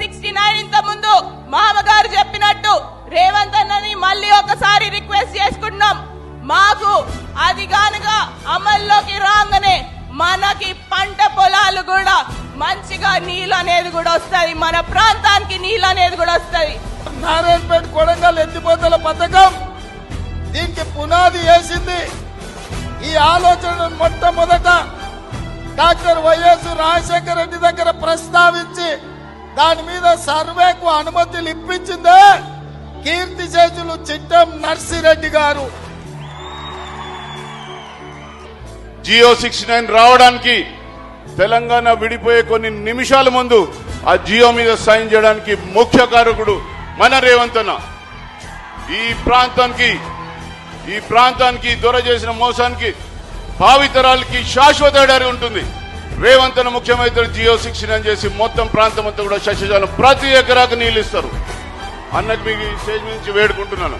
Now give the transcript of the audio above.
Sixty nine ఇంత ముందు మామగారు చెప్పినట్టు రేవంత్ అన్నని మళ్ళీ ఒకసారి రిక్వెస్ట్ చేసుకుంటున్నాం. మాకు అది గానుగా అమల్లోకి రాగానే మనకి పంట పొలాలు కూడా మంచిగా నీళ్ళు అనేది కూడా వస్తుంది. మన ప్రాంతానికి నీళ్ళు అనేది కూడా వస్తుంది. నారాయణపేట కొడంగల్ ఎత్తిపోతల పథకం దీనికి పునాది వేసింది. ఈ ఆలోచన మొట్టమొదట డాక్టర్ వైఎస్ రాజశేఖర రెడ్డి దగ్గర ప్రస్తావి దాని మీద సర్వేకు అనుమతులు ఇప్పించిందే కీర్తి చేతులు చిట్టం నర్సిరెడ్డి గారు. జియో సిక్స్ నైన్ రావడానికి తెలంగాణ విడిపోయే కొన్ని నిమిషాల ముందు ఆ జియో మీద సైన్ చేయడానికి ముఖ్య కారకుడు మన రేవంత్ ఈ ప్రాంతానికి ఈ ప్రాంతానికి దొర చేసిన మోసానికి భావితరాలకి శాశ్వత ఉంటుంది. రేవంత్ అన్న ముఖ్యమంత్రి జియో శిక్షణ చేసి మొత్తం ప్రాంతం అంతా కూడా శశజాలం ప్రతి ఎకరాకు నీళ్ళు ఇస్తారు. అన్నకు మీకు స్టేజ్ నుంచి వేడుకుంటున్నాను.